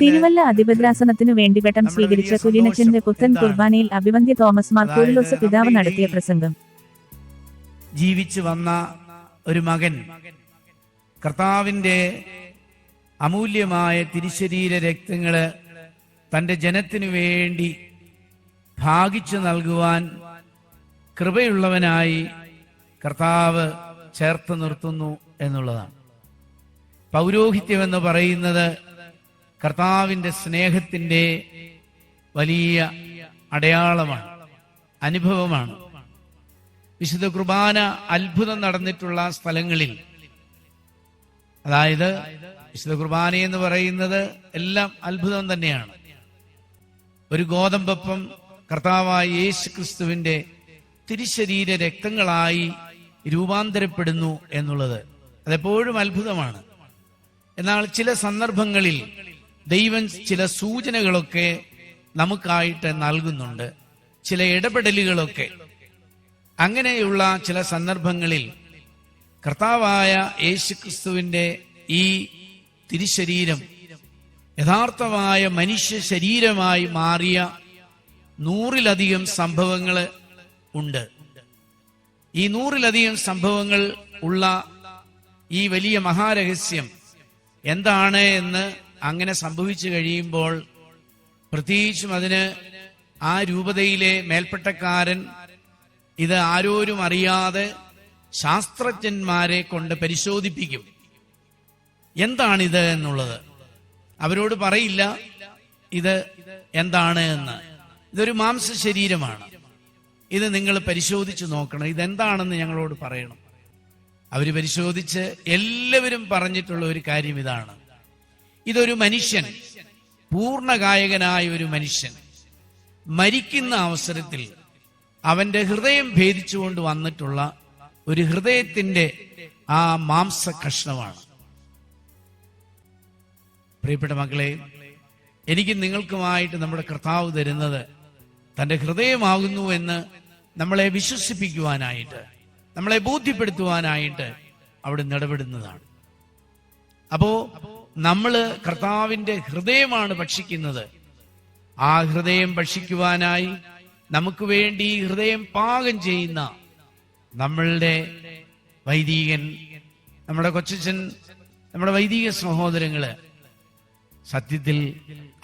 തിരുവല്ല അധിപദ്രാസനത്തിനു വേണ്ടി വെട്ടം സ്വീകരിച്ച കുര്യനച്ചന്റെ പുത്തൻ കുർബാനയിൽ അഭിവന്ധ്യ തോമസ് മാർ അതായത് പിതാവ് നടത്തിയ പ്രസംഗം. ജീവിച്ചു വന്ന ഒരു മകൻ കർത്താവിന്റെ അമൂല്യമായ തിരുശരീര രക്തങ്ങൾ തന്റെ ജനത്തിനു വേണ്ടി ഭാഗിച്ചു നൽകുവാൻ കൃപയുള്ളവനായി കർത്താവ് ചേർത്ത് നിർത്തുന്നു എന്നുള്ളതാണ്. പൗരോഹിത്യം എന്ന് പറയുന്നത് കർത്താവിന്റെ സ്നേഹത്തിന്റെ വലിയ അടയാളമാണ് അനുഭവമാണ്. വിശുദ്ധ കുർബാന അത്ഭുതം നടന്നിട്ടുള്ള സ്ഥലങ്ങളിൽ അതായത് വിശുദ്ധ കുർബാന എന്ന് പറയുന്നത് എല്ലാം അത്ഭുതം തന്നെയാണ്. ഒരു ഗോതമ്പപ്പം കർത്താവായ യേശു ക്രിസ്തുവിന്റെ തിരുശരീര രക്തങ്ങളായി രൂപാന്തരപ്പെടുന്നു എന്നുള്ളത് അതെപ്പോഴും അത്ഭുതമാണ്. എന്നാൽ ചില സന്ദർഭങ്ങളിൽ ദൈവം ചില സൂചനകളൊക്കെ നമുക്കായിട്ട് നൽകുന്നുണ്ട്. ചില ഇടപെടലുകളൊക്കെ. അങ്ങനെയുള്ള ചില സന്ദർഭങ്ങളിൽ കർത്താവായ യേശുക്രിസ്തുവിന്റെ ഈ തിരിശരീരം യഥാർത്ഥമായ മനുഷ്യ ശരീരമായി മാറിയ നൂറിലധികം സംഭവങ്ങൾ ഉണ്ട്. ഈ നൂറിലധികം സംഭവങ്ങൾ ഉള്ള ഈ വലിയ മഹാരഹസ്യം എന്താണ് എന്ന് അങ്ങനെ സംഭവിച്ചു കഴിയുമ്പോൾ പ്രത്യേകിച്ചും അതിന് ആ രൂപതയിലെ മേൽപ്പെട്ടക്കാരൻ ഇത് ആരോരും അറിയാതെ ശാസ്ത്രജ്ഞന്മാരെ കൊണ്ട് പരിശോധിപ്പിക്കും. എന്താണിത് എന്നുള്ളത്? അവരോട് പറയില്ല ഇത് എന്താണ് എന്ന്. ഇതൊരു മാംസ ശരീരമാണ്. ഇത് നിങ്ങൾ പരിശോധിച്ച് നോക്കണം. ഇതെന്താണെന്ന് ഞങ്ങളോട് പറയണം. അവർ പരിശോധിച്ച് എല്ലാവരും പറഞ്ഞിട്ടുള്ള ഒരു കാര്യം ഇതാണ്. ഇതൊരു മനുഷ്യൻ പൂർണകായകനായ ഒരു മനുഷ്യൻ. മരിക്കുന്ന അവസരത്തിൽ അവന്റെ ഹൃദയം ഭേദിച്ചുകൊണ്ട് വന്നിട്ടുള്ള ഒരു ഹൃദയത്തിന്റെ ആ മാംസ കഷ്ണമാണ് പ്രിയപ്പെട്ട മക്കളെ എനിക്ക് നിങ്ങൾക്കുമായിട്ട് നമ്മുടെ കർത്താവ് തരുന്നത് തന്റെ ഹൃദയമാകുന്നു എന്ന് നമ്മളെ വിശ്വസിപ്പിക്കുവാനായിട്ട് നമ്മളെ ബോധ്യപ്പെടുത്തുവാനായിട്ട് അവിടെ ഇടപെടുന്നതാണ്. അപ്പോ നമ്മൾ കർത്താവിന്റെ ഹൃദയമാണ് ഭക്ഷിക്കുന്നത്. ആ ഹൃദയം ഭക്ഷിക്കുവാനായി നമുക്ക് വേണ്ടി ഈ ഹൃദയം പാകം ചെയ്യുന്ന നമ്മളുടെ വൈദികൻ നമ്മുടെ കൊച്ചച്ഛൻ നമ്മുടെ വൈദിക സഹോദരങ്ങൾ സത്യത്തിൽ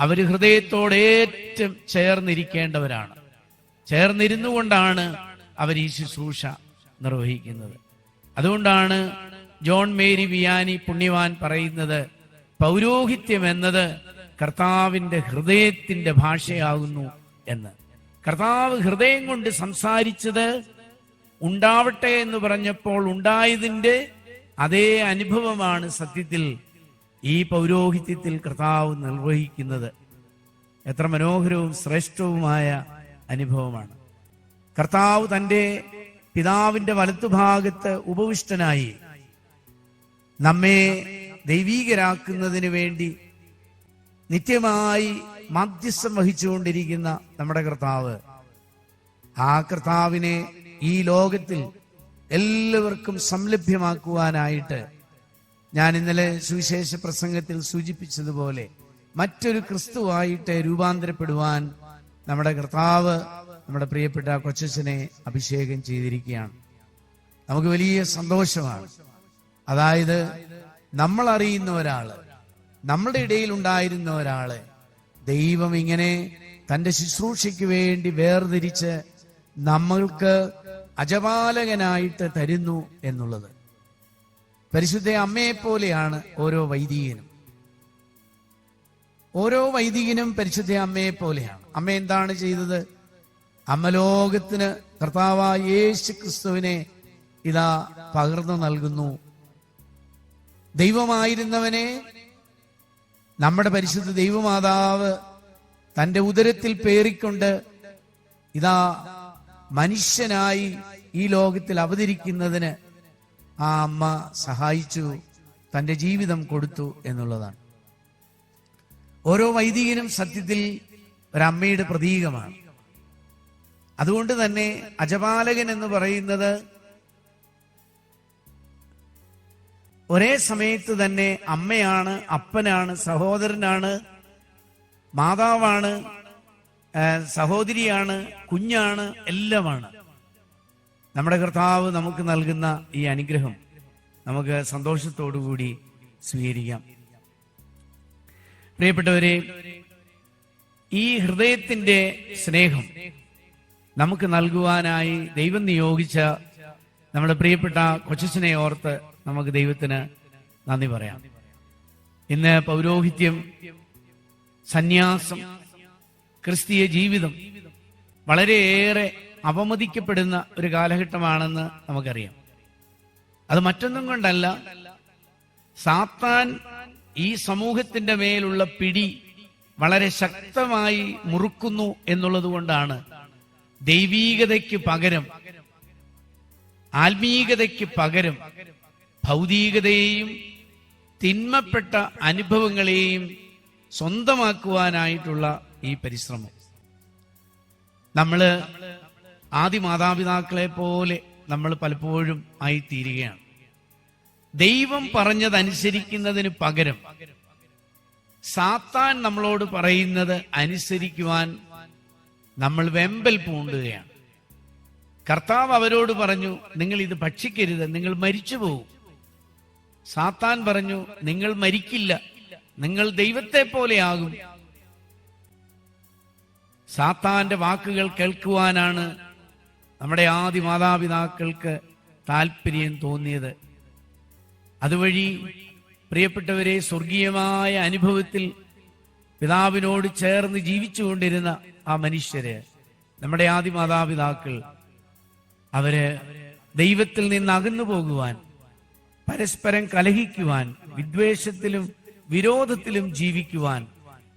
അവർ ഹൃദയത്തോട് ഏറ്റവും ചേർന്നിരിക്കേണ്ടവരാണ്. ചേർന്നിരുന്നു കൊണ്ടാണ് അവർ ഈ ശുശ്രൂഷ നിർവഹിക്കുന്നത്. അതുകൊണ്ടാണ് ജോൺ മേരി വിയാനി പുണ്യവാൻ പറയുന്നത് പൗരോഹിത്യം എന്നത് കർത്താവിന്റെ ഹൃദയത്തിന്റെ ഭാഷയാകുന്നു എന്ന്. കർത്താവ് ഹൃദയം കൊണ്ട് സംസാരിച്ചത് ഉണ്ടാവട്ടെ എന്ന് പറഞ്ഞപ്പോൾ ഉണ്ടായതിന്റെ അതേ അനുഭവമാണ് സത്യത്തിൽ ഈ പൗരോഹിത്യത്തിൽ കർത്താവ് നിർവഹിക്കുന്നത്. എത്ര മനോഹരവും ശ്രേഷ്ഠവുമായ അനുഭവമാണ്. കർത്താവ് തന്റെ പിതാവിന്റെ വലത്തുഭാഗത്ത് ഉപവിഷ്ടനായി നമ്മെ ദൈവീകരാക്കുന്നതിന് വേണ്ടി നിത്യമായി മധ്യസ്ഥം വഹിച്ചുകൊണ്ടിരിക്കുന്ന നമ്മുടെ കർത്താവ്. ആ കർത്താവിനെ ഈ ലോകത്തിൽ എല്ലാവർക്കും സംലഭ്യമാക്കുവാനായിട്ട് ഞാൻ ഇന്നലെ സുവിശേഷ പ്രസംഗത്തിൽ സൂചിപ്പിച്ചതുപോലെ മറ്റൊരു ക്രിസ്തുവായിട്ട് രൂപാന്തരപ്പെടുവാൻ നമ്മുടെ കർത്താവ് നമ്മുടെ പ്രിയപ്പെട്ട കൊച്ചനെ അഭിഷേകം ചെയ്തിരിക്കുകയാണ്. നമുക്ക് വലിയ സന്തോഷമാണ്. അതായത് നമ്മൾ അറിയുന്ന ഒരാൾ നമ്മുടെ ഇടയിൽ ഉണ്ടായിരുന്ന ഒരാൾ ദൈവം ഇങ്ങനെ തന്റെ ശുശ്രൂഷയ്ക്ക് വേണ്ടി വേർതിരിച്ച് നമ്മൾക്ക് അജപാലകനായിട്ട് തരുന്നു എന്നുള്ളത്. പരിശുദ്ധ അമ്മയെ പോലെയാണ് ഓരോ വൈദികനും. ഓരോ വൈദികനും പരിശുദ്ധ അമ്മയെ പോലെയാണ് അമ്മ എന്താണ് ചെയ്തത്? അമ്മ ലോകത്തിന് കർത്താവായ യേശു ക്രിസ്തുവിനെ ഇതാ പകർന്നു നൽകുന്നു ദൈവമായിരുന്നവനെ നമ്മുടെ പരിശുദ്ധ ദൈവമാതാവ് തന്റെ ഉദരത്തിൽ പേറിക്കൊണ്ട് ഇതാ മനുഷ്യനായി ഈ ലോകത്തിൽ അവതരിക്കുന്നതിന് ആ അമ്മ സഹായിച്ചു തന്റെ ജീവിതം കൊടുത്തു എന്നുള്ളതാണ്. ഓരോ വൈദികനും സത്യത്തിൽ ഒരമ്മയുടെ പ്രതീകമാണ്. അതുകൊണ്ട് തന്നെ അജപാലകൻ എന്ന് പറയുന്നത് ഒരേ സമയത്ത് തന്നെ അമ്മയാണ് അപ്പനാണ് സഹോദരനാണ് മാതാവാണ് സഹോദരിയാണ് കുഞ്ഞാണ് എല്ലാമാണ്. നമ്മുടെ കർത്താവ് നമുക്ക് നൽകുന്ന ഈ അനുഗ്രഹം നമുക്ക് സന്തോഷത്തോടു കൂടി സ്വീകരിക്കാം. പ്രിയപ്പെട്ടവരെ ഈ ഹൃദയത്തിന്റെ സ്നേഹം നമുക്ക് നൽകുവാനായി ദൈവം നിയോഗിച്ച നമ്മുടെ പ്രിയപ്പെട്ട കൊച്ചനെ ഓർത്ത് നമുക്ക് ദൈവത്തിന് നന്ദി പറയാം. ഇന്ന് പൗരോഹിത്യം സന്യാസം ക്രിസ്തീയ ജീവിതം വളരെയേറെ അപമതിക്കപ്പെടുന്ന ഒരു കാലഘട്ടമാണെന്ന് നമുക്കറിയാം. അത് മറ്റൊന്നും കൊണ്ടല്ല സാത്താൻ ഈ സമൂഹത്തിന്റെ മേലുള്ള പിടി വളരെ ശക്തമായി മുറുക്കുന്നു എന്നുള്ളത് കൊണ്ടാണ് ദൈവീകതയ്ക്ക് പകരം ആത്മീകതയ്ക്ക് പകരം ഭൗതികതയെയും തിന്മപ്പെട്ട അനുഭവങ്ങളെയും സ്വന്തമാക്കുവാനായിട്ടുള്ള ഈ പരിശ്രമം. നമ്മൾ ആദ്യ മാതാപിതാക്കളെ പോലെ നമ്മൾ പലപ്പോഴും ആയി തീരുകയാണ് ദൈവം പറഞ്ഞതനുസരിക്കുന്നതിന് പകരം സാത്താൻ നമ്മളോട് പറയുന്നത് അനുസരിക്കുവാൻ നമ്മൾ വെമ്പൽ പൂണ്ടുകയാണ്. കർത്താവ് അവരോട് പറഞ്ഞു നിങ്ങൾ ഇത് ഭക്ഷിക്കരുത് നിങ്ങൾ മരിച്ചു പോകും സാത്താൻ പറഞ്ഞു നിങ്ങൾ മരിക്കില്ല. നിങ്ങൾ ദൈവത്തെ പോലെയാകും. സാത്താന്റെ വാക്കുകൾ കേൾക്കുവാനാണ് നമ്മുടെ ആദി മാതാപിതാക്കൾക്ക് താല്പര്യം തോന്നിയത്. അതുവഴി പ്രിയപ്പെട്ടവരെ സ്വർഗീയമായ അനുഭവത്തിൽ പിതാവിനോട് ചേർന്ന് ജീവിച്ചുകൊണ്ടിരുന്ന ആ മനുഷ്യര് നമ്മുടെ ആദി മാതാപിതാക്കൾ അവർ ദൈവത്തിൽ നിന്ന് അകന്നു പോകുവാൻ പരസ്പരം കലഹിക്കുവാൻ വിദ്വേഷത്തിലും വിരോധത്തിലും ജീവിക്കുവാൻ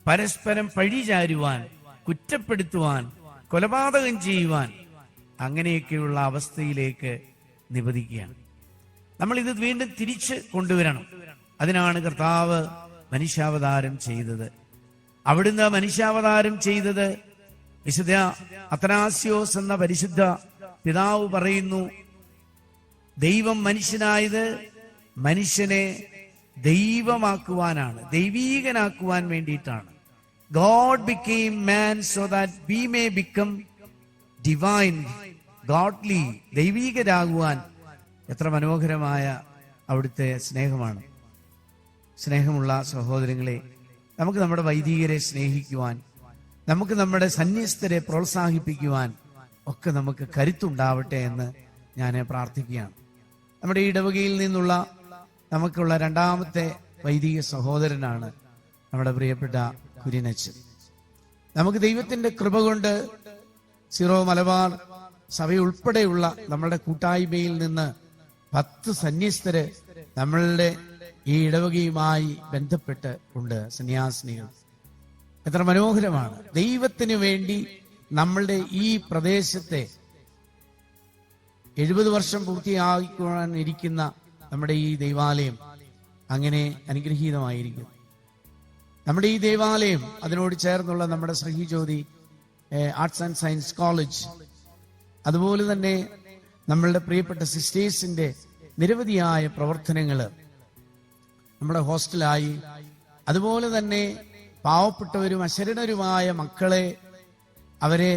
പരസ്പരം പഴിചാരുവാൻ കുറ്റപ്പെടുത്തുവാൻ കൊലപാതകം ചെയ്യുവാൻ അങ്ങനെയൊക്കെയുള്ള അവസ്ഥയിലേക്ക് നിപതിക്കുകയാണ് നമ്മൾ ഇത് വീണ്ടും തിരിച്ച് കൊണ്ടുവരണം. അതിനാണ് കർത്താവ് മനുഷ്യാവതാരം ചെയ്തത്. അവിടുന്ന് മനുഷ്യാവതാരം ചെയ്തത് വിശുദ്ധ അത്തനാസ്യോസ് എന്ന പരിശുദ്ധ പിതാവ് പറയുന്നു ദൈവം മനുഷ്യനായത് മനുഷ്യനെ ദൈവമാക്കുവാനാണ് ദൈവീകനാക്കുവാൻ വേണ്ടിയിട്ടാണ്. God became man so that we may become divine godly ദൈവീകരാകുവാൻ. എത്ര മനോഹരമായ അവിടുത്തെ സ്നേഹമാണ്. സ്നേഹമുള്ള സഹോദരങ്ങളെ നമുക്ക് നമ്മുടെ വൈദികരെ സ്നേഹിക്കുവാൻ നമുക്ക് നമ്മുടെ സന്യസ്തരെ പ്രോത്സാഹിപ്പിക്കുവാൻ ഒക്കെ നമുക്ക് കരുത്തുണ്ടാവട്ടെ എന്ന് ഞാൻ പ്രാർത്ഥിക്കുകയാണ്. നമ്മുടെ ഇടവകയിൽ നിന്നുള്ള നമുക്കുള്ള രണ്ടാമത്തെ വൈദിക സഹോദരനാണ് നമ്മുടെ പ്രിയപ്പെട്ട കുര്യനച്ചൻ. നമുക്ക് ദൈവത്തിന്റെ കൃപ കൊണ്ട് സിറോ മലബാർ സഭയുൾപ്പെടെയുള്ള നമ്മുടെ കൂട്ടായ്മയിൽ നിന്ന് പത്ത് സന്യസ്തര് നമ്മളുടെ ഈ ഇടവകയുമായി ബന്ധപ്പെട്ട് ഉണ്ട് സന്യാസിനികൾ. എത്ര മനോഹരമാണ്. ദൈവത്തിനു വേണ്ടി നമ്മളുടെ ഈ പ്രദേശത്തെ എഴുപത് വർഷം പൂർത്തിയാക്കാൻ ഇരിക്കുന്ന നമ്മുടെ ഈ ദൈവാലയം അങ്ങനെ അനുഗ്രഹീതമായിരിക്കും. നമ്മുടെ ഈ ദൈവാലയം അതിനോട് ചേർന്നുള്ള നമ്മുടെ Sahijyothi arts and science college അതുപോലെ തന്നെ നമ്മളുടെ പ്രിയപ്പെട്ട സിസ്റ്റേഴ്സിന്റെ നിരവധിയായ പ്രവർത്തനങ്ങൾ നമ്മുടെ ഹോസ്റ്റലായി അതുപോലെ തന്നെ പാവപ്പെട്ടവരും അശരണരുമായ മക്കളെ അവരെ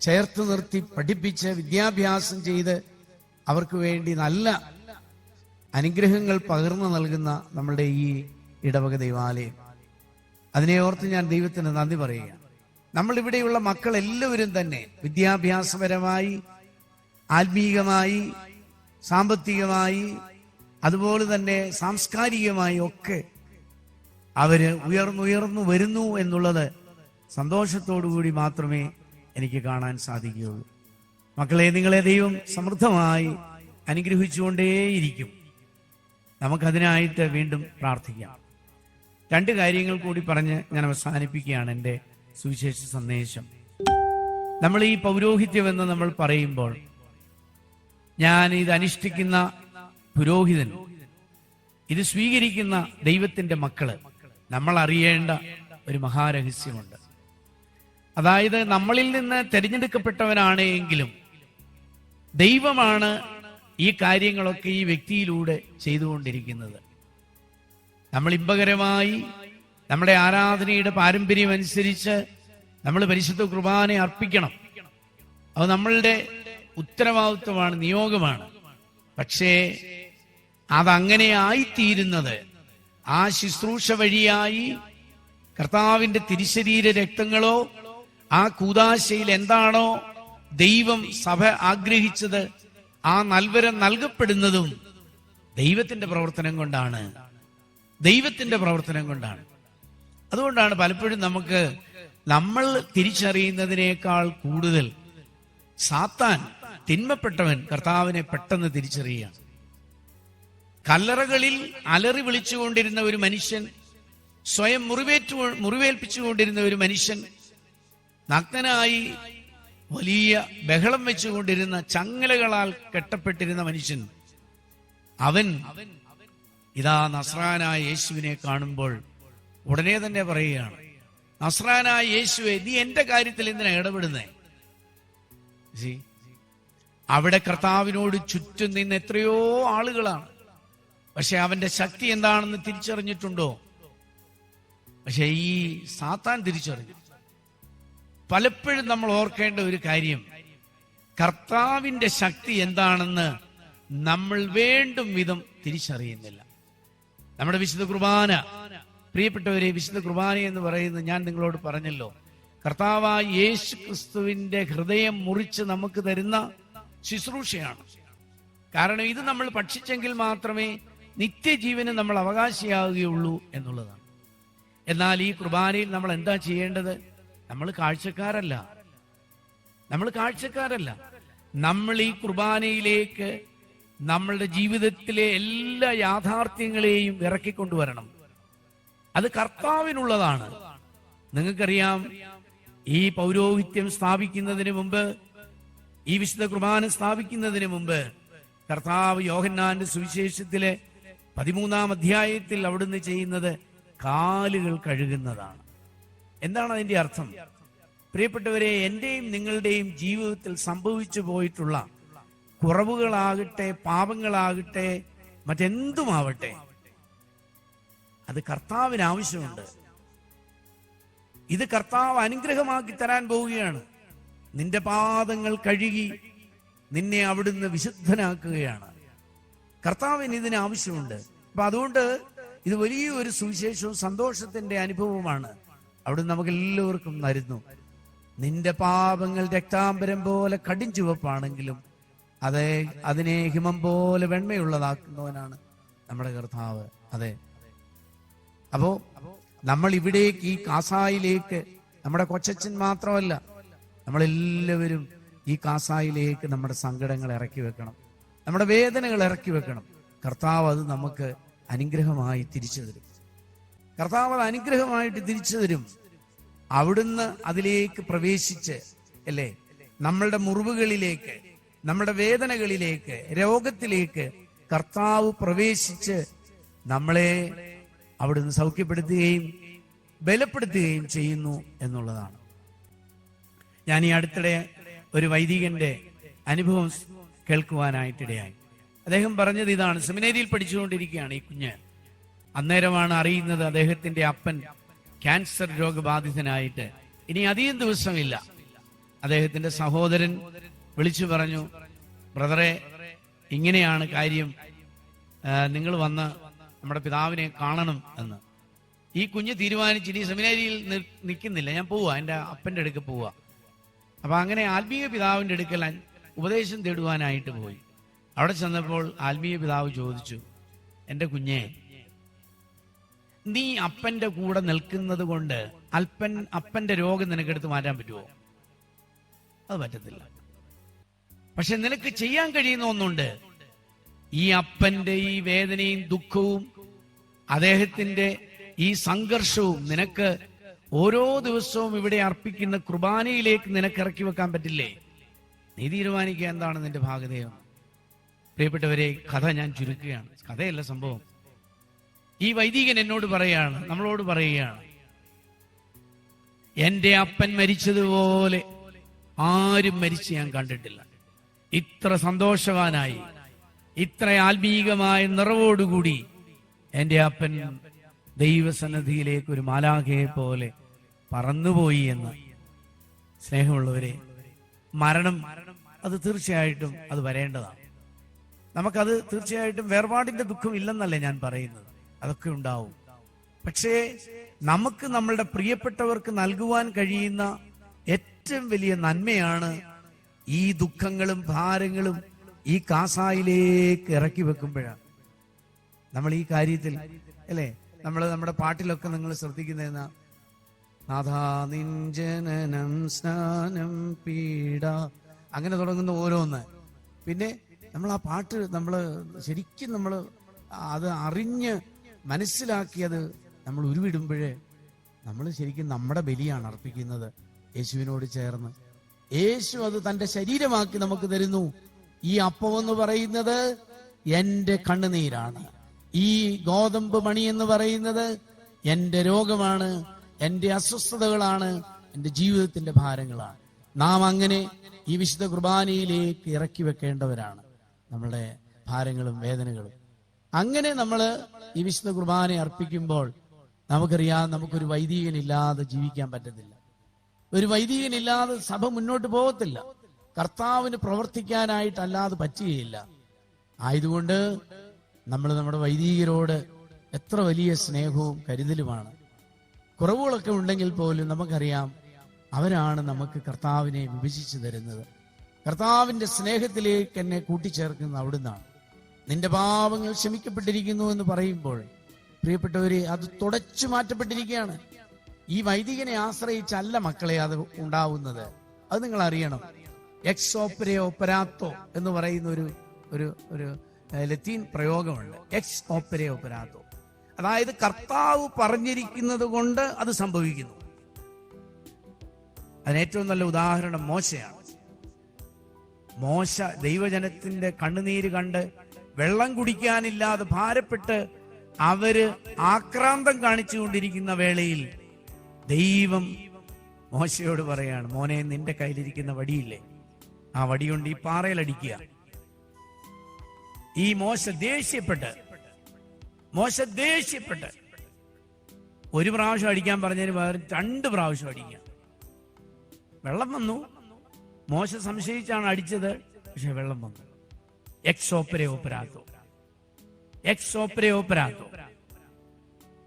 ചേർത്ത് നിർത്തി പഠിപ്പിച്ച് വിദ്യാഭ്യാസം ചെയ്ത് അവർക്ക് വേണ്ടി നല്ല അനുഗ്രഹങ്ങൾ പകർന്നു നൽകുന്ന നമ്മളുടെ ഈ ഇടവക ദൈവാലയം. അതിനെ ഓർത്ത് ഞാൻ ദൈവത്തിന് നന്ദി പറയുക നമ്മളിവിടെയുള്ള മക്കൾ എല്ലാവരും തന്നെ വിദ്യാഭ്യാസപരമായി ആത്മീകമായി സാമ്പത്തികമായി അതുപോലെ തന്നെ സാംസ്കാരികമായി ഒക്കെ അവർ ഉയർന്നുയർന്നു വരുന്നു എന്നുള്ളത് സന്തോഷത്തോടു കൂടി മാത്രമേ എനിക്ക് കാണാൻ സാധിക്കുകയുള്ളൂ. മക്കളെ നിങ്ങളെ ദൈവം സമൃദ്ധമായി അനുഗ്രഹിച്ചുകൊണ്ടേയിരിക്കും. നമുക്കതിനായിട്ട് വീണ്ടും പ്രാർത്ഥിക്കാം. രണ്ട് കാര്യങ്ങൾ കൂടി പറഞ്ഞ് ഞാൻ അവസാനിപ്പിക്കുകയാണ് എന്റെ സുവിശേഷ സന്ദേശം. നമ്മൾ ഈ പൗരോഹിത്യം എന്ന് നമ്മൾ പറയുമ്പോൾ ഞാൻ ഇത് അനുഷ്ഠിക്കുന്ന പുരോഹിതൻ ഇത് സ്വീകരിക്കുന്ന ദൈവത്തിന്റെ മക്കൾ നമ്മൾ അറിയേണ്ട ഒരു മഹാരഹസ്യമുണ്ട്. അതായത് നമ്മളിൽ നിന്ന് തിരഞ്ഞെടുക്കപ്പെട്ടവനാണ് എങ്കിലും ദൈവമാണ് ഈ കാര്യങ്ങളൊക്കെ ഈ വ്യക്തിയിലൂടെ ചെയ്തുകൊണ്ടിരിക്കുന്നത്. നമ്മൾ ഇമ്പകരമായി നമ്മുടെ ആരാധനയുടെ പാരമ്പര്യം അനുസരിച്ച് നമ്മൾ പരിശുദ്ധ കുർബാനെ അർപ്പിക്കണം. അത് നമ്മളുടെ ഉത്തരവാദിത്വമാണ് നിയോഗമാണ്. പക്ഷേ അതങ്ങനെ ആയിത്തീരുന്നത് ആ ശുശ്രൂഷ വഴിയായി കർത്താവിന്റെ തിരിശരീര രക്തങ്ങളോ ആ കൂതാശയിൽ എന്താണോ ദൈവം സഭ ആഗ്രഹിച്ചത് ആ നൽവരം നൽകപ്പെടുന്നതും ദൈവത്തിന്റെ പ്രവർത്തനം കൊണ്ടാണ്. ദൈവത്തിന്റെ പ്രവർത്തനം കൊണ്ടാണ്. അതുകൊണ്ടാണ് പലപ്പോഴും നമുക്ക് നമ്മൾ തിരിച്ചറിയുന്നതിനേക്കാൾ കൂടുതൽ സാത്താൻ തിന്മപ്പെട്ടവൻ കർത്താവിനെ പെട്ടെന്ന് തിരിച്ചറിയുകയാണ് കല്ലറകളിൽ അലറി വിളിച്ചുകൊണ്ടിരുന്ന ഒരു മനുഷ്യൻ സ്വയം മുറിവേറ്റു മുറിവേൽപ്പിച്ചുകൊണ്ടിരുന്ന ഒരു മനുഷ്യൻ നഗ്നനായി വലിയ ബഹളം വെച്ചുകൊണ്ടിരുന്ന ചങ്ങലകളാൽ കെട്ടപ്പെട്ടിരുന്ന മനുഷ്യൻ അവൻ ഇതാ നസ്രാനായ യേശുവിനെ കാണുമ്പോൾ ഉടനെ തന്നെ പറയുകയാണ് നസ്രാനായ യേശുവെ നീ എന്റെ കാര്യത്തിൽ എന്തിനാ ഇടപെടുന്നേ? അവിടെ കർത്താവിനോട് ചുറ്റും നിന്ന് എത്രയോ ആളുകളാണ്. പക്ഷെ അവന്റെ ശക്തി എന്താണെന്ന് തിരിച്ചറിഞ്ഞിട്ടുണ്ടോ? പക്ഷെ ഈ സാത്താൻ തിരിച്ചറിഞ്ഞു. പലപ്പോഴും നമ്മൾ ഓർക്കേണ്ട ഒരു കാര്യം. കർത്താവിന്റെ ശക്തി എന്താണെന്ന് നമ്മൾ വേണ്ടും വിധം തിരിച്ചറിയുന്നില്ല. നമ്മുടെ വിശുദ്ധ കുർബാന. പ്രിയപ്പെട്ടവരെ വിശുദ്ധ കുർബാന എന്ന് പറയുന്നത് ഞാൻ നിങ്ങളോട് പറഞ്ഞല്ലോ. കർത്താവായ യേശു ക്രിസ്തുവിന്റെ ഹൃദയം മുറിച്ച് നമുക്ക് തരുന്ന ശുശ്രൂഷയാണ്. കാരണം ഇത് നമ്മൾ ഭക്ഷിച്ചെങ്കിൽ മാത്രമേ നിത്യജീവന് നമ്മൾ അവകാശിയാവുകയുള്ളൂ എന്നുള്ളതാണ്. എന്നാൽ ഈ കുർബാനയിൽ നമ്മൾ എന്താ ചെയ്യേണ്ടത്? നമ്മൾ കാഴ്ചക്കാരല്ല. നമ്മൾ കാഴ്ചക്കാരല്ല. നമ്മൾ ഈ കുർബാനയിലേക്ക് നമ്മളുടെ ജീവിതത്തിലെ എല്ലാ യാഥാർത്ഥ്യങ്ങളെയും ഇറക്കിക്കൊണ്ടുവരണം. അത് കർത്താവിനുള്ളതാണ്. നിങ്ങൾക്കറിയാം ഈ പൗരോഹിത്യം സ്ഥാപിക്കുന്നതിന് മുമ്പ് ഈ വിശുദ്ധ കുർബാന സ്ഥാപിക്കുന്നതിന് മുമ്പ് കർത്താവ് യോഹന്നാന്റെ സുവിശേഷത്തിലെ പതിമൂന്നാം അധ്യായത്തിൽ അവിടുന്ന് ചെയ്യുന്നത് കാലുകൾ കഴുകുന്നതാണ്. എന്താണ് അതിന്റെ അർത്ഥം? പ്രിയപ്പെട്ടവരെ എന്റെയും നിങ്ങളുടെയും ജീവിതത്തിൽ സംഭവിച്ചു പോയിട്ടുള്ള കുറവുകളാകട്ടെ പാപങ്ങളാകട്ടെ മറ്റെന്തുമാവട്ടെ അത് കർത്താവിന് ആവശ്യമുണ്ട്. ഇത് കർത്താവ് അനുഗ്രഹമാക്കി തരാൻ പോവുകയാണ്. നിന്റെ പാദങ്ങൾ കഴുകി നിന്നെ അവിടുന്ന് വിശുദ്ധനാക്കുകയാണ്. കർത്താവിന് ഇതിന് ആവശ്യമുണ്ട്. അപ്പൊ അതുകൊണ്ട് ഇത് വലിയൊരു സുവിശേഷവും സന്തോഷത്തിന്റെ അനുഭവമാണ് അവിടുന്ന് നമുക്ക് എല്ലാവർക്കും നരുന്നു നിന്റെ പാപങ്ങൾ രക്താംബരം പോലെ കടും ചുവപ്പാണെങ്കിലും അതെ അതിനെ ഹിമം പോലെ വെണ്മയുള്ളതാക്കുന്നവനാണ് നമ്മുടെ കർത്താവ്. അതെ. അപ്പോ നമ്മൾ ഇവിടേക്ക് ഈ കാസായിലേക്ക് നമ്മുടെ കൊച്ചച്ഛൻ മാത്രമല്ല നമ്മളെല്ലാവരും ഈ കാസായിലേക്ക് നമ്മുടെ സങ്കടങ്ങൾ ഇറക്കി വെക്കണം. നമ്മുടെ വേദനകൾ ഇറക്കി വെക്കണം. കർത്താവ് അത് നമുക്ക് അനുഗ്രഹമായി തിരിച്ചു തരും. കർത്താവ് അത് അനുഗ്രഹമായിട്ട് തിരിച്ചു തരും. അവിടുന്ന് അതിലേക്ക് പ്രവേശിച്ച് അല്ലേ? നമ്മളുടെ മുറിവുകളിലേക്ക് നമ്മുടെ വേദനകളിലേക്ക് രോഗത്തിലേക്ക് കർത്താവ് പ്രവേശിച്ച് നമ്മളെ അവിടുന്ന് സൗഖ്യപ്പെടുത്തുകയും ബലപ്പെടുത്തുകയും ചെയ്യുന്നു എന്നുള്ളതാണ്. ഞാൻ ഈ അടുത്തിടെ ഒരു വൈദികന്റെ അനുഭവം കേൾക്കുവാനായിട്ടിടയായി. അദ്ദേഹം പറഞ്ഞത് ഇതാണ്. സെമിനേരിയിൽ പഠിച്ചുകൊണ്ടിരിക്കുകയാണ് ഈ കുഞ്ഞ്. അന്നേരമാണ് അറിയുന്നത് അദ്ദേഹത്തിന്റെ അപ്പൻ ക്യാൻസർ രോഗബാധിതനായിട്ട്. ഇനി അധികം ദിവസമില്ല. അദ്ദേഹത്തിന്റെ സഹോദരൻ വിളിച്ചു പറഞ്ഞു ബ്രദറെ ഇങ്ങനെയാണ് കാര്യം. നിങ്ങൾ വന്ന് നമ്മുടെ പിതാവിനെ കാണണം എന്ന്. ഈ കുഞ്ഞ് തീരുമാനിച്ച് ഇനി സെമിനാരിയിൽ നിൽക്കുന്നില്ല. ഞാൻ പോവാ എന്റെ അപ്പന്റെ അടുക്ക് പോവാ. അപ്പൊ അങ്ങനെ ആത്മീയ പിതാവിന്റെ അടുക്കൽ ഉപദേശം തേടുവാനായിട്ട് പോയി. അവിടെ ചെന്നപ്പോൾ ആത്മീയ പിതാവ് ചോദിച്ചു എന്റെ കുഞ്ഞെ നീ അപ്പന്റെ കൂടെ നിൽക്കുന്നത് കൊണ്ട് അല്പൻ അപ്പന്റെ രോഗം നിനക്കെടുത്ത് മാറ്റാൻ പറ്റുമോ അത് പറ്റത്തില്ല. പക്ഷെ നിനക്ക് ചെയ്യാൻ കഴിയുന്ന ഒന്നുണ്ട്. ഈ അപ്പന്റെ ഈ വേദനയും ദുഃഖവും അദ്ദേഹത്തിന്റെ ഈ സംഘർഷവും നിനക്ക് ഓരോ ദിവസവും ഇവിടെ അർപ്പിക്കുന്ന കുർബാനയിലേക്ക് നിനക്ക് ഇറക്കി വെക്കാൻ പറ്റില്ലേ? നീ തീരുമാനിക്കുക എന്താണ് നിന്റെ ഭാഗതയം പ്രിയപ്പെട്ടവരെ കഥ ഞാൻ ചുരുക്കുകയാണ്. കഥയല്ല സംഭവം. ഈ വൈദികൻ എന്നോട് പറയാണ് നമ്മളോട് പറയുകയാണ് എന്റെ അപ്പൻ മരിച്ചതുപോലെ ആരും മരിച്ച് ഞാൻ കണ്ടിട്ടില്ല. ഇത്ര സന്തോഷവാനായി ഇത്ര ആത്മീകമായ നിറവോടുകൂടി എന്റെ അപ്പൻ ദൈവസന്നിധിയിലേക്ക് ഒരു മാലാഖയെ പോലെ പറന്നുപോയി എന്ന് സ്നേഹമുള്ളവരെ മരണം അത് തീർച്ചയായിട്ടും അത് വരേണ്ടതാണ്. നമുക്കത് തീർച്ചയായിട്ടും വേർപാടിന്റെ ദുഃഖം ഇല്ലെന്നല്ല ഞാൻ പറയുന്നത്. അതൊക്കെ ഉണ്ടാവും. പക്ഷേ നമുക്ക് നമ്മളുടെ പ്രിയപ്പെട്ടവർക്ക് നൽകുവാൻ കഴിയുന്ന ഏറ്റവും വലിയ നന്മയാണ് ഈ ദുഃഖങ്ങളും ഭാരങ്ങളും ഈ കാസായിലേക്ക് ഇറക്കി വെക്കുമ്പോഴാണ്. നമ്മൾ ഈ കാര്യത്തിൽ അല്ലേ? നമ്മൾ നമ്മുടെ പാട്ടിലൊക്കെ നിങ്ങൾ ശ്രദ്ധിക്കുന്നതെന്നാ? നാഥാ നിഞ്ജനനം സ്നാനം പീഡ. അങ്ങനെ തുടങ്ങുന്ന ഓരോന്ന്. പിന്നെ നമ്മൾ ആ പാട്ട് നമ്മൾ ശരിക്കും നമ്മൾ അത് അറിഞ്ഞ് മനസ്സിലാക്കിയത് നമ്മൾ ഉരുവിടുമ്പോഴേ നമ്മൾ ശരിക്കും നമ്മുടെ ബലിയാണ് അർപ്പിക്കുന്നത് യേശുവിനോട് ചേർന്ന്. യേശു അത് തന്റെ ശരീരമാക്കി നമുക്ക് തരുന്നു. ഈ അപ്പം എന്ന് പറയുന്നത് എന്റെ കണ്ണുനീരാണ്. ഈ ഗോതമ്പ് മണി എന്ന് പറയുന്നത് എന്റെ രോഗമാണ് എന്റെ അസ്വസ്ഥതകളാണ് എന്റെ ജീവിതത്തിന്റെ ഭാരങ്ങളാണ്. നാം അങ്ങനെ ഈ വിശുദ്ധ കുർബാനയിലേക്ക് ഇറക്കി വെക്കേണ്ടവരാണ്. നമ്മളുടെ ഭാരങ്ങളും വേദനകളും. അങ്ങനെ നമ്മൾ ഈ വിശുദ്ധ കുർബാനെ അർപ്പിക്കുമ്പോൾ നമുക്കറിയാം നമുക്കൊരു വൈദികനില്ലാതെ ജീവിക്കാൻ പറ്റത്തില്ല. ഒരു വൈദികനില്ലാതെ സഭ മുന്നോട്ട് പോകത്തില്ല. കർത്താവിന് പ്രവർത്തിക്കാനായിട്ടല്ലാതെ പറ്റുകയില്ല. ആയതുകൊണ്ട് നമ്മൾ നമ്മുടെ വൈദികരോട് എത്ര വലിയ സ്നേഹവും കരുതലുമാണ്. കുറവുകളൊക്കെ ഉണ്ടെങ്കിൽ പോലും നമുക്കറിയാം അവരാണ് നമുക്ക് കർത്താവിനെ വിഭജിച്ചു തരുന്നത്. കർത്താവിന്റെ സ്നേഹത്തിലേക്ക് എന്നെ കൂട്ടിച്ചേർക്കുന്നത് അവിടുന്നാണ്. നിന്റെ പാപങ്ങൾ ക്ഷമിക്കപ്പെട്ടിരിക്കുന്നു എന്ന് പറയുമ്പോൾ പ്രിയപ്പെട്ടവര് അത് തുടച്ചു മാറ്റപ്പെട്ടിരിക്കുകയാണ്. ഈ വൈദികനെ ആശ്രയിച്ചല്ല മക്കളെ അത് ഉണ്ടാവുന്നത്. അത് നിങ്ങൾ അറിയണം. എക്സ് ഓപ്പരെ ഓപ്പരാത്തോ എന്ന് പറയുന്ന ഒരു ഒരു ഒരു ലത്തീൻ പ്രയോഗമുണ്ട്. എക്സ് ഓപ്പരെ ഓപ്പരാത്തോ അതായത് കർത്താവ് പറഞ്ഞിരിക്കുന്നത് കൊണ്ട് അത് സംഭവിക്കുന്നു. അതിന് ഏറ്റവും നല്ല ഉദാഹരണം മോശയാണ്. മോശ ദൈവജനത്തിന്റെ കണ്ണുനീര് കണ്ട് വെള്ളം കുടിക്കാനില്ലാതെ ഭാരപ്പെട്ട് അവർ ആക്രാന്തം കാണിച്ചുകൊണ്ടിരിക്കുന്ന വേളയിൽ ദൈവം മോശയോട് പറയാണ് മോനെ നിന്റെ കയ്യിലിരിക്കുന്ന വടിയില്ലേ? ആ വടി കൊണ്ട് ഈ പാറയിലടിക്കുക ഈ മോശ ദേഷ്യപ്പെട്ട് മോശ ദേഷ്യപ്പെട്ട് ഒരു പ്രാവശ്യം അടിക്കാൻ പറഞ്ഞതിന് പകരം രണ്ട് പ്രാവശ്യം അടിക്കുക. വെള്ളം വന്നു. മോശ സംശയിച്ചാണ് അടിച്ചത് പക്ഷെ വെള്ളം വന്നു. എക്സ് opere operato. Ex opere operato.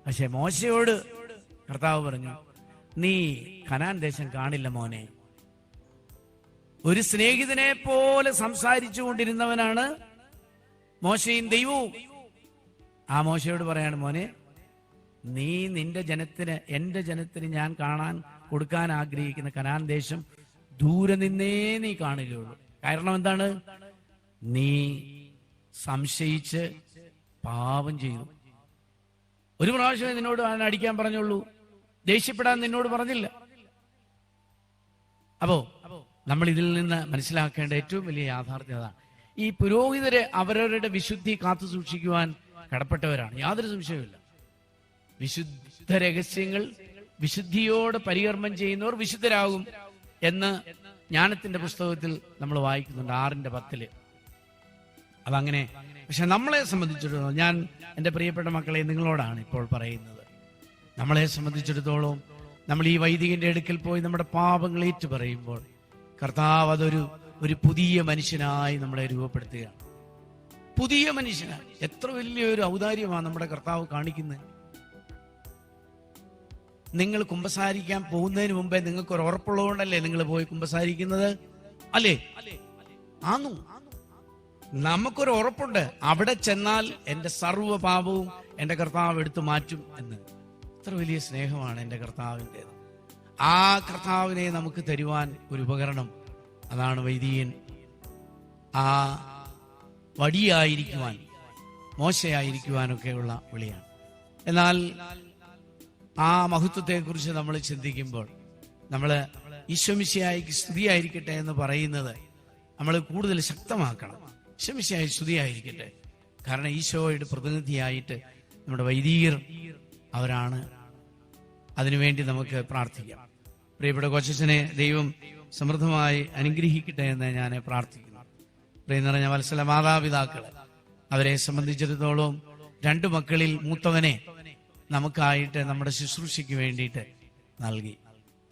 പക്ഷെ മോശയോട് കർത്താവ് പറഞ്ഞു നീ കനാൻ ദേശം കാണില്ല മോനെ. ഒരു സ്നേഹിതനെ പോലെ സംസാരിച്ചു കൊണ്ടിരുന്നവനാണ് മോശയും ദൈവവും. ആ മോശയോട് പറയാണ് മോനെ നീ നിന്റെ ജനത്തിന് എന്റെ ജനത്തിന് ഞാൻ കാണാൻ കൊടുക്കാൻ ആഗ്രഹിക്കുന്ന കനാൻ ദേശം ദൂരെ നിന്നേ നീ കാണുകയുള്ളൂ കാരണം എന്താണ്? നീ സംശയിച്ച് പാപം ചെയ്തു. ഒരു പ്രാവശ്യം നിന്നോട് അവൻ അടിക്കാൻ പറഞ്ഞുള്ളൂ. ദേഷ്യപ്പെടാൻ നിന്നോട് പറഞ്ഞില്ല. അപ്പോ നമ്മൾ ഇതിൽ നിന്ന് മനസ്സിലാക്കേണ്ട ഏറ്റവും വലിയ യാഥാർത്ഥ്യം അതാണ്. ഈ പുരോഹിതരെ അവരവരുടെ വിശുദ്ധി കാത്തു സൂക്ഷിക്കുവാൻ കടപ്പെട്ടവരാണ്. യാതൊരു സംശയവുമില്ല. വിശുദ്ധ രഹസ്യങ്ങൾ വിശുദ്ധിയോടെ പരികർമ്മം ചെയ്യുന്നവർ വിശുദ്ധരാകും എന്ന് ജ്ഞാനത്തിന്റെ പുസ്തകത്തിൽ നമ്മൾ വായിക്കുന്നുണ്ട് ആറിന്റെ പത്തിൽ. അതങ്ങനെ. പക്ഷെ നമ്മളെ സംബന്ധിച്ചിടത്തോളം ഞാൻ എന്റെ പ്രിയപ്പെട്ട മക്കളെ നിങ്ങളോടാണ് ഇപ്പോൾ പറയുന്നത്. നമ്മളെ സംബന്ധിച്ചിടത്തോളം നമ്മൾ ഈ വൈദികന്റെ അടുക്കൽ പോയി നമ്മുടെ പാപങ്ങൾ ഏറ്റു പറയുമ്പോൾ കർത്താവ് അതൊരു ഒരു പുതിയ മനുഷ്യനായി നമ്മളെ രൂപപ്പെടുത്തുകയാണ്. പുതിയ മനുഷ്യനായി. എത്ര വലിയൊരു ഔദാര്യമാണ് നമ്മുടെ കർത്താവ് കാണിക്കുന്നത്. നിങ്ങൾ കുമ്പസാരിക്കാൻ പോകുന്നതിന് മുമ്പേ നിങ്ങൾക്ക് ഒരു ഉറപ്പുള്ളതുകൊണ്ടല്ലേ നിങ്ങൾ പോയി കുമ്പസാരിക്കുന്നത്? അല്ലേ? ആന്നു. നമുക്കൊരു ഉറപ്പുണ്ട്. അവിടെ ചെന്നാൽ എന്റെ സർവ പാപവും എന്റെ കർത്താവ് എടുത്തു മാറ്റും എന്ന്. ഇത്ര വലിയ സ്നേഹമാണ് എന്റെ കർത്താവിന്റെത്. ആ കർത്താവിനെ നമുക്ക് തരുവാൻ ഒരു ഉപകരണം. അതാണ് വൈദികൻ. ആ വടിയായിരിക്കുവാൻ മോശയായിരിക്കുവാനൊക്കെയുള്ള വിളിയാണ്. എന്നാൽ ആ മഹത്വത്തെക്കുറിച്ച് നമ്മൾ ചിന്തിക്കുമ്പോൾ നമ്മൾ ഈശ്വമിശയായിക്ക് സ്തുതിയായിരിക്കട്ടെ എന്ന് പറയുന്നത് നമ്മൾ കൂടുതൽ ശക്തമാക്കണം. ഈശ്വമിശയായി സ്തുതിയായിരിക്കട്ടെ. കാരണം ഈശോയുടെ പ്രതിനിധിയായിട്ട് നമ്മുടെ വൈദികർ അവരാണ്. അതിനുവേണ്ടി നമുക്ക് പ്രാർത്ഥിക്കാം. പ്രിയപ്പെട്ട കൊച്ചനെ ദൈവം സമൃദ്ധമായി അനുഗ്രഹിക്കട്ടെ എന്ന് ഞാൻ പ്രാർത്ഥിക്കുന്നു. പ്രിയ നിറഞ്ഞ വത്സല മാതാപിതാക്കൾ അവരെ സംബന്ധിച്ചിടത്തോളം രണ്ടു മക്കളിൽ മൂത്തവനെ നമുക്കായിട്ട് നമ്മുടെ ശുശ്രൂഷയ്ക്ക് വേണ്ടിയിട്ട് നൽകി.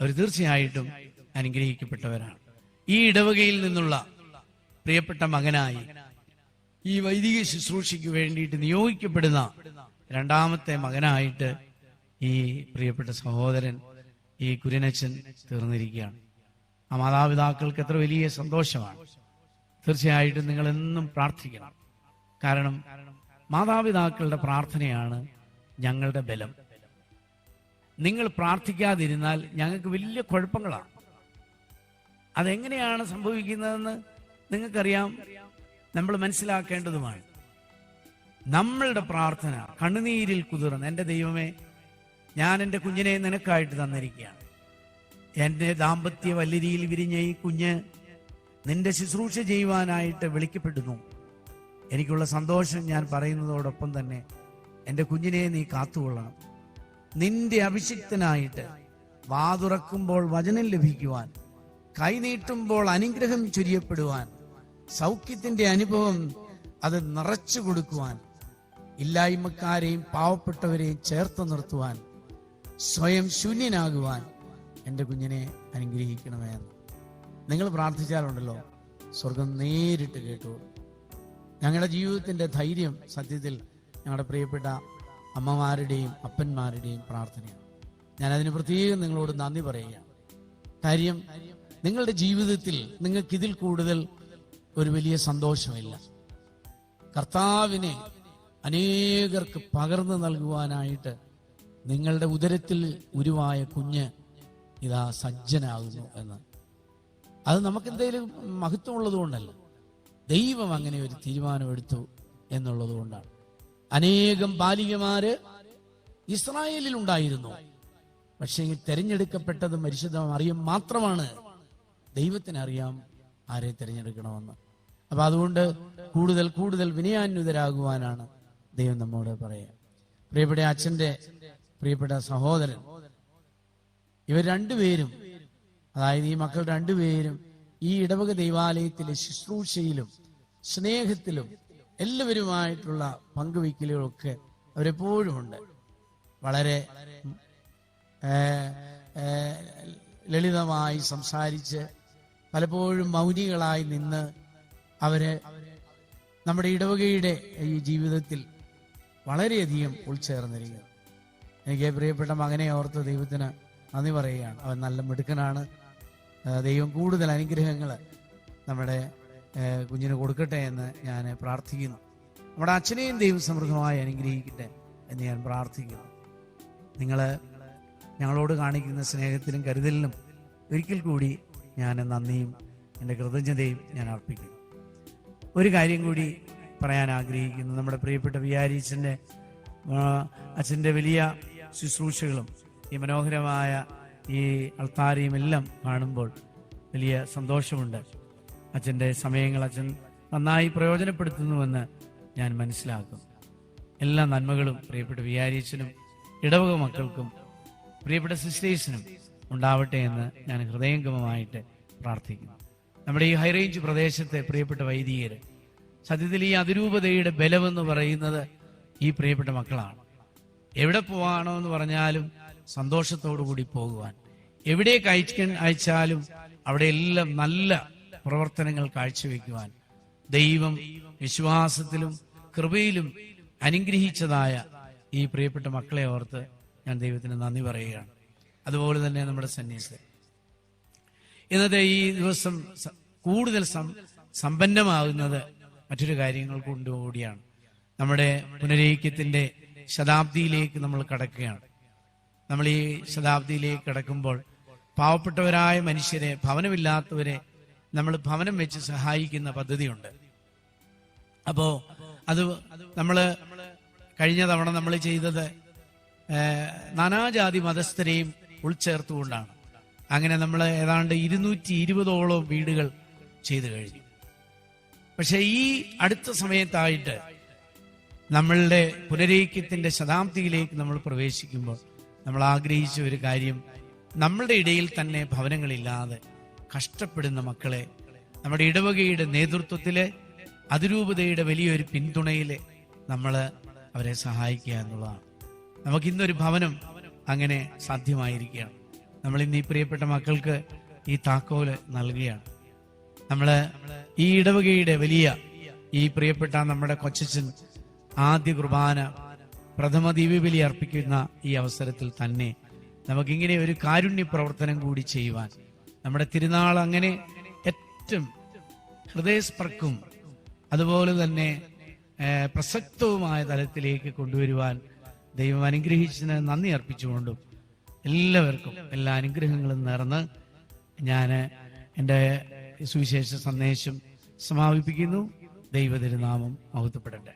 അവർ തീർച്ചയായിട്ടും അനുഗ്രഹിക്കപ്പെട്ടവരാണ്. ഈ ഇടവകയിൽ നിന്നുള്ള പ്രിയപ്പെട്ട മകനായി. ഈ വൈദിക ശുശ്രൂഷയ്ക്ക് വേണ്ടിയിട്ട് നിയോഗിക്കപ്പെടുന്ന രണ്ടാമത്തെ മകനായിട്ട് ഈ പ്രിയപ്പെട്ട സഹോദരൻ ഈ കുര്യനച്ചൻ തീർന്നിരിക്കുകയാണ്. ആ മാതാപിതാക്കൾക്ക് എത്ര വലിയ സന്തോഷമാണ്. തീർച്ചയായിട്ടും നിങ്ങൾ എന്നും പ്രാർത്ഥിക്കണം. കാരണം മാതാപിതാക്കളുടെ പ്രാർത്ഥനയാണ് ഞങ്ങളുടെ ബലം. നിങ്ങൾ പ്രാർത്ഥിക്കാതിരുന്നാൽ ഞങ്ങൾക്ക് വലിയ കുഴപ്പങ്ങളാണ്. അതെങ്ങനെയാണ് സംഭവിക്കുന്നതെന്ന് നിങ്ങൾക്കറിയാം നമ്മൾ മനസ്സിലാക്കേണ്ടതുമാണ്. നമ്മളുടെ പ്രാർത്ഥന കണ്ണുനീരിൽ കുതിർന്ന് എന്റെ ദൈവമേ ഞാൻ എന്റെ കുഞ്ഞിനെ നിനക്കായിട്ട് തന്നിരിക്കുകയാണ്. എന്റെ ദാമ്പത്യ വല്ലരിയിൽ വിരിഞ്ഞ ഈ കുഞ്ഞ് നിന്റെ ശുശ്രൂഷ ചെയ്യുവാനായിട്ട് വിളിക്കപ്പെടുന്നു. എനിക്കുള്ള സന്തോഷം ഞാൻ പറയുന്നതോടൊപ്പം തന്നെ എന്റെ കുഞ്ഞിനെ നീ കാത്തുകൊള്ളണം. നിന്റെ അഭിഷിക്തനായിട്ട് വാതുറക്കുമ്പോൾ വചനം ലഭിക്കുവാൻ കൈനീട്ടുമ്പോൾ അനുഗ്രഹം ചൊരിയപ്പെടുവാൻ സൗഖ്യത്തിന്റെ അനുഭവം അത് നിറച്ചു കൊടുക്കുവാൻ ഇല്ലായ്മക്കാരെയും പാവപ്പെട്ടവരെയും ചേർത്ത് നിർത്തുവാൻ സ്വയം ശൂന്യനാകുവാൻ എന്റെ കുഞ്ഞിനെ അനുഗ്രഹിക്കണമേ നിങ്ങൾ പ്രാർത്ഥിച്ചാലുണ്ടല്ലോ സ്വർഗം നേരിട്ട് കേട്ടു. ഞങ്ങളുടെ ജീവിതത്തിന്റെ ധൈര്യം സത്യത്തിൽ ഞങ്ങളുടെ പ്രിയപ്പെട്ട അമ്മമാരുടെയും അപ്പന്മാരുടെയും പ്രാർത്ഥനയാണ്. ഞാനതിന് പ്രത്യേകം നിങ്ങളോട് നന്ദി പറയുകയാണ്. കാര്യം നിങ്ങളുടെ ജീവിതത്തിൽ നിങ്ങൾക്ക് ഇതിൽ കൂടുതൽ ഒരു വലിയ സന്തോഷമില്ല. കർത്താവിനെ അനേകർക്ക് പകർന്നു നൽകുവാനായിട്ട് നിങ്ങളുടെ ഉദരത്തിൽ ഉരുവായ കുഞ്ഞ് ഇതാ സജ്ജനാകുന്നു എന്ന്. അത് നമുക്ക് എന്തെങ്കിലും മഹത്വമുള്ളത് കൊണ്ടല്ല. ദൈവം അങ്ങനെ ഒരു തീരുമാനമെടുത്തു എന്നുള്ളത് കൊണ്ടാണ്. അനേകം ബാലികമാര് ഇസ്രായേലിൽ ഉണ്ടായിരുന്നു. പക്ഷേ തെരഞ്ഞെടുക്കപ്പെട്ടത് പരിശുദ്ധ അറിയം മാത്രമാണ് ദൈവത്തിനറിയാം ആരെ തിരഞ്ഞെടുക്കണമെന്ന്. അപ്പൊ അതുകൊണ്ട് കൂടുതൽ കൂടുതൽ വിനയാന്വിതരാകുവാനാണ് ദൈവം നമ്മോട് പറയുക. പ്രിയപ്പെട്ട അച്ഛന്റെ പ്രിയപ്പെട്ട സഹോദരൻ ഇവർ രണ്ടുപേരും അതായത് ഈ മക്കൾ രണ്ടുപേരും ഈ ഇടവക ദൈവാലയത്തിലെ ശുശ്രൂഷയിലും സ്നേഹത്തിലും എല്ലാവരുമായിട്ടുള്ള പങ്കുവയ്ക്കലുകളൊക്കെ അവരെപ്പോഴും ഉണ്ട്. വളരെ ലളിതമായി സംസാരിച്ച് പലപ്പോഴും മൗനികളായി നിന്ന് അവർ നമ്മുടെ ഇടവകയുടെ ഈ ജീവിതത്തിൽ വളരെയധികം ഉൾച്ചേർന്നിരിക്കുന്നു. എനിക്ക് പ്രിയപ്പെട്ട മകനെ ഓർത്ത് ദൈവത്തിന് നന്ദി പറയുകയാണ്. അവൻ നല്ല മിടുക്കനാണ്. ദൈവം കൂടുതൽ അനുഗ്രഹങ്ങൾ നമ്മുടെ കുഞ്ഞിന് കൊടുക്കട്ടെ എന്ന് ഞാൻ പ്രാർത്ഥിക്കുന്നു. നമ്മുടെ അച്ഛനെയും ദൈവം സമൃദ്ധമായി അനുഗ്രഹിക്കട്ടെ എന്ന് ഞാൻ പ്രാർത്ഥിക്കുന്നു. നിങ്ങൾ ഞങ്ങളോട് കാണിക്കുന്ന സ്നേഹത്തിലും കരുതലിനും ഒരിക്കൽ കൂടി ഞാൻ നന്ദിയും എന്റെ കൃതജ്ഞതയും ഞാൻ അർപ്പിക്കുന്നു. ഒരു കാര്യം കൂടി പറയാൻ ആഗ്രഹിക്കുന്നു. നമ്മുടെ പ്രിയപ്പെട്ട വിയാരീച്ചന്റെ അച്ഛന്റെ വലിയ ശുശ്രൂഷകളും ഈ മനോഹരമായ ഈ അൾത്താരയും എല്ലാം കാണുമ്പോൾ വലിയ സന്തോഷമുണ്ട്. അച്ഛന്റെ സമയങ്ങൾ അച്ഛൻ നന്നായി പ്രയോജനപ്പെടുത്തുന്നുവെന്ന് ഞാൻ മനസ്സിലാക്കും. എല്ലാ നന്മകളും പ്രിയപ്പെട്ട വിയാരീച്ചനും ഇടവക മക്കൾക്കും പ്രിയപ്പെട്ട സിസ്റ്റേഴ്സിനും ഉണ്ടാവട്ടെ എന്ന് ഞാൻ ഹൃദയംഗമമായിട്ട് പ്രാർത്ഥിക്കുന്നു. നമ്മുടെ ഈ ഹൈറേഞ്ച് പ്രദേശത്തെ പ്രിയപ്പെട്ട വൈദികര് സത്യത്തിൽ ഈ അതിരൂപതയുടെ ബലമെന്ന് പറയുന്നത് ഈ പ്രിയപ്പെട്ട മക്കളാണ്. എവിടെ പോവാണോ എന്ന് പറഞ്ഞാലും കൂടി പോകുവാൻ. എവിടേക്ക് അയക്കാൻ അയച്ചാലും അവിടെ എല്ലാം നല്ല പ്രവർത്തനങ്ങൾ കാഴ്ചവെക്കുവാൻ. ദൈവം വിശ്വാസത്തിലും കൃപയിലും അനുഗ്രഹിച്ചതായ ഈ പ്രിയപ്പെട്ട മക്കളെ ഓർത്ത് ഞാൻ ദൈവത്തിന് നന്ദി പറയുകയാണ്. അതുപോലെ തന്നെ നമ്മുടെ സന്യാസി ഇന്നത്തെ ഈ ദിവസം കൂടുതൽ സമ്പന്നമാകുന്നത് മറ്റൊരു കാര്യങ്ങൾ കൊണ്ടുകൂടിയാണ്. നമ്മുടെ പുനരൈക്യത്തിന്റെ ശതാബ്ദിയിലേക്ക് നമ്മൾ കടക്കുകയാണ്. നമ്മൾ ഈ ശതാബ്ദിയിലേക്ക് കടക്കുമ്പോൾ പാവപ്പെട്ടവരായ മനുഷ്യരെ ഭവനമില്ലാത്തവരെ നമ്മൾ ഭവനം വെച്ച് സഹായിക്കുന്ന പദ്ധതിയുണ്ട്. അപ്പോ അത് നമ്മൾ കഴിഞ്ഞ തവണ നമ്മൾ ചെയ്തത് നാനാജാതി മതസ്ഥരെയും ഉൾച്ചേർത്തുകൊണ്ടാണ്. അങ്ങനെ നമ്മൾ ഏതാണ്ട് ഇരുന്നൂറ്റി ഇരുപതോളം വീടുകൾ ചെയ്തു കഴിഞ്ഞു. പക്ഷെ ഈ അടുത്ത സമയത്തായിട്ട് നമ്മളുടെ പുനരൈക്യത്തിന്റെ ശതാബ്ദിയിലേക്ക് നമ്മൾ പ്രവേശിക്കുമ്പോൾ നമ്മൾ ആഗ്രഹിച്ച ഒരു കാര്യം നമ്മളുടെ ഇടയിൽ തന്നെ ഭവനങ്ങളില്ലാതെ കഷ്ടപ്പെടുന്ന മക്കളെ നമ്മുടെ ഇടവകയുടെ നേതൃത്വത്തിൽ അതിരൂപതയുടെ വലിയൊരു പിന്തുണയിൽ നമ്മൾ അവരെ സഹായിക്കുക എന്നുള്ളതാണ്. നമുക്കിന്നൊരു ഭവനം അങ്ങനെ സാധ്യമായിരിക്കുകയാണ്. നമ്മൾ ഇന്ന് ഈ പ്രിയപ്പെട്ട മക്കൾക്ക് ഈ താക്കോൽ നൽകുകയാണ്. നമ്മൾ ഈ ഇടവകയുടെ വലിയ ഈ പ്രിയപ്പെട്ട നമ്മുടെ കൊച്ചച്ഛൻ ആദ്യ കുർബാന പ്രഥമ ദിവ്യബലി അർപ്പിക്കുന്ന ഈ അവസരത്തിൽ തന്നെ നമുക്കിങ്ങനെ ഒരു കാരുണ്യ പ്രവർത്തനം കൂടി ചെയ്യുവാൻ നമ്മുടെ തിരുനാൾ അങ്ങനെ ഏറ്റവും ഹൃദയസ്പർക്കും അതുപോലെ തന്നെ പ്രസക്തവുമായ തലത്തിലേക്ക് കൊണ്ടുവരുവാൻ ദൈവം അനുഗ്രഹിച്ചതിന് നന്ദി അർപ്പിച്ചുകൊണ്ടും എല്ലാവർക്കും എല്ലാ അനുഗ്രഹങ്ങളും നേർന്ന് ഞാൻ എന്റെ സുവിശേഷ സന്ദേശം സമാപിപ്പിക്കുന്നു. ദൈവതിരുനാമം മഹത്വപ്പെടട്ടെ.